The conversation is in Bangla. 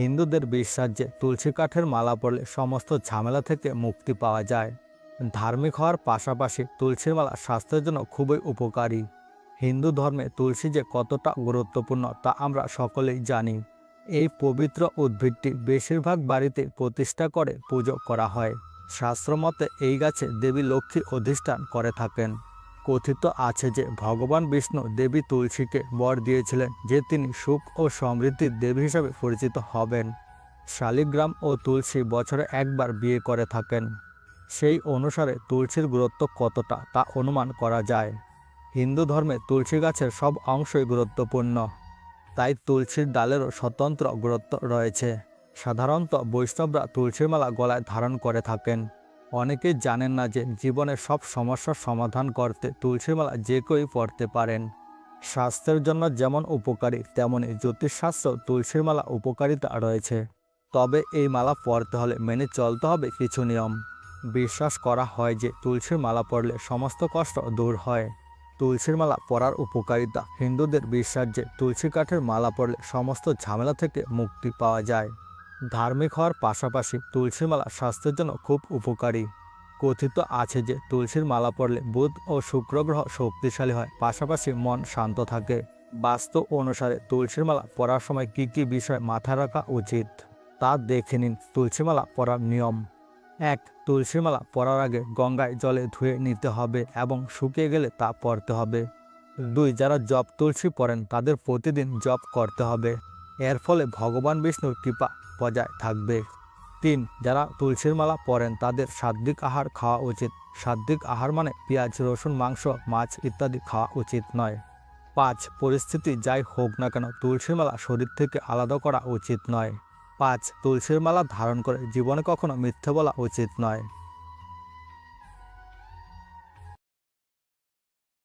হিন্দুদের বিশ্বাস যে তুলসী কাঠের মালা পরলে সমস্ত ঝামেলা থেকে মুক্তি পাওয়া যায়। ধার্মিক হওয়ার পাশাপাশি তুলসীর মালা স্বাস্থ্যের জন্য খুবই উপকারী। হিন্দু ধর্মে তুলসী যে কতটা গুরুত্বপূর্ণ তা আমরা সকলেই জানি। এই পবিত্র উদ্ভিদটি বেশিরভাগ বাড়িতে প্রতিষ্ঠা করে পুজো করা হয়। শাস্ত্রমতে এই গাছে দেবী লক্ষ্মী অধিষ্ঠান করে থাকেন। কথিত আছে যে ভগবান বিষ্ণু দেবী তুলসীকে বর দিয়েছিলেন, যে তিনি সুখ ও সমৃদ্ধির দেবী হিসাবে পরিচিত হবেন। শালিগ্রাম ও তুলসী বছরে একবার বিয়ে করে থাকেন। সেই অনুসারে তুলসীর গুরুত্ব কতটা তা অনুমান করা যায়। হিন্দু ধর্মে তুলসী গাছের সব অংশই গুরুত্বপূর্ণ। তাই তুলসীর ডালেরও স্বতন্ত্র গুরুত্ব রয়েছে। সাধারণত বৈষ্ণবরা তুলসীর মালা গলায় ধারণ করে থাকেন। অনেকেই জানেন না যে জীবনের সব সমস্যার সমাধান করতে তুলসীর মালা যে কেউই পড়তে পারেন। স্বাস্থ্যের জন্য যেমন উপকারী তেমনই জ্যোতিষশাস্ত্র তুলসীর মালা উপকারিতা রয়েছে। তবে এই মালা পরতে হলে মেনে চলতে হবে কিছু নিয়ম। বিশ্বাস করা হয় যে তুলসীর মালা পরলে সমস্ত কষ্ট দূর হয়। তুলসীর মালা পরার উপকারিতা, হিন্দুদের বিশ্বাস যে তুলসী কাঠের মালা পরলে সমস্ত ঝামেলা থেকে মুক্তি পাওয়া যায়। ধার্মিক হওয়ার পাশাপাশি তুলসীর মালা স্বাস্থ্যের জন্য খুব উপকারী। কথিত আছে যে তুলসীর মালা পরলে বুধ ও শুক্র গ্রহ শক্তিশালী হয়, পাশাপাশি মন শান্ত থাকে। বাস্তু অনুসারে তুলসীর মালা পরার সময় কী কী বিষয় মাথায় রাখা উচিত? তা দেখে নিন তুলসী মালা পরার নিয়ম। এক, তুলসী মালা পরার আগে গঙ্গায় জলে ধুয়ে নিতে হবে এবং শুকিয়ে গেলে তা পরতে হবে। দুই, যারা জপ তুলসী পড়েন তাদের প্রতিদিন জপ করতে হবে। এর ফলে ভগবান বিষ্ণুর কৃপা বজায় থাকবে। তিন, যারা তুলসীর মালা পরেন তাদের সাত্বিক আহার খাওয়া উচিত। সাত্বিক আহার মানে পেঁয়াজ, রসুন, মাংস, মাছ ইত্যাদি খাওয়া উচিত নয়। পাঁচ, পরিস্থিতি যাই হোক না কেন, তুলসীর মালা শরীর থেকে আলাদা করা উচিত নয়। পাঁচ, তুলসীর মালা ধারণ করে জীবনে কখনো মিথ্যে বলা উচিত নয়।